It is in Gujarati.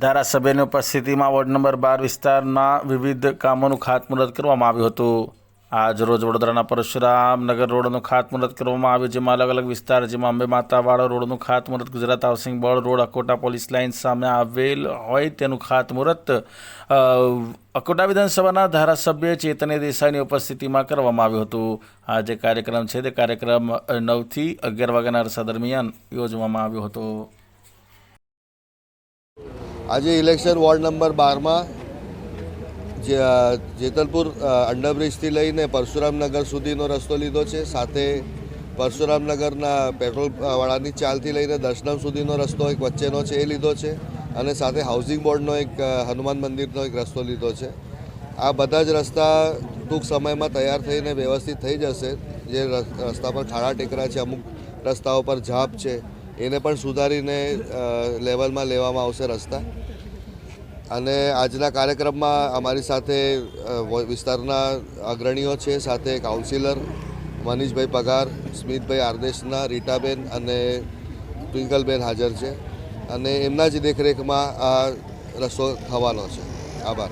ધારાસભ્યની ઉપસ્થિતિમાં વોર્ડ નંબર બાર વિસ્તારના વિવિધ કામોનું ખાતમુહૂર્ત કરવામાં આવ્યું હતું. આજ રોજ વડોદરાના પરશુરામ નગર રોડનું ખાતમુહૂર્ત કરવામાં આવ્યું, જેમાં અલગ અલગ વિસ્તાર, જેમાં અંબે માતાવાળો રોડનું ખાતમુહૂર્ત, Gujarat housing board road, Akota police line સામે આવેલ હોય તેનું ખાતમુહૂર્ત અકોટા વિધાનસભાના ધારાસભ્ય ચેતને દેસાઈની ઉપસ્થિતિમાં કરવામાં આવ્યું હતું. આ જે કાર્યક્રમ છે, તે કાર્યક્રમ નવથી અગિયાર વાગ્યાના અરસા દરમિયાન યોજવામાં આવ્યો હતો. આજે ઇલેક્શન વોર્ડ નંબર બારમાં જે જેતલપુર અંડરબ્રિજથી લઈને પરશુરામનગર સુધીનો રસ્તો લીધો છે. સાથે પરશુરામનગરના પેટ્રોલ વાળાની ચાલથી લઈને દર્શનમ સુધીનો રસ્તો એક વચ્ચેનો છે, એ લીધો છે. અને સાથે હાઉસિંગ બોર્ડનો એક હનુમાન મંદિરનો એક રસ્તો લીધો છે. આ બધા જ રસ્તા ટૂંક સમયમાં તૈયાર થઈને વ્યવસ્થિત થઈ જશે. જે રસ્તા પર ખાડા ટેકરા છે, અમુક રસ્તાઓ પર ઝાપ છે, એને પણ સુધારીને લેવલમાં લેવામાં આવશે રસ્તા. અને આજના કાર્યક્રમમાં અમારી સાથે વિસ્તારના અગ્રણીઓ છે, સાથે કાઉન્સિલર મનીષભાઈ પગાર, સ્મિતભાઈ આરદેશના, રીટાબેન અને ટ્વિંકલબેન હાજર છે. અને એમના જ દેખરેખમાં આ રસ્તો થવાનો છે. આભાર.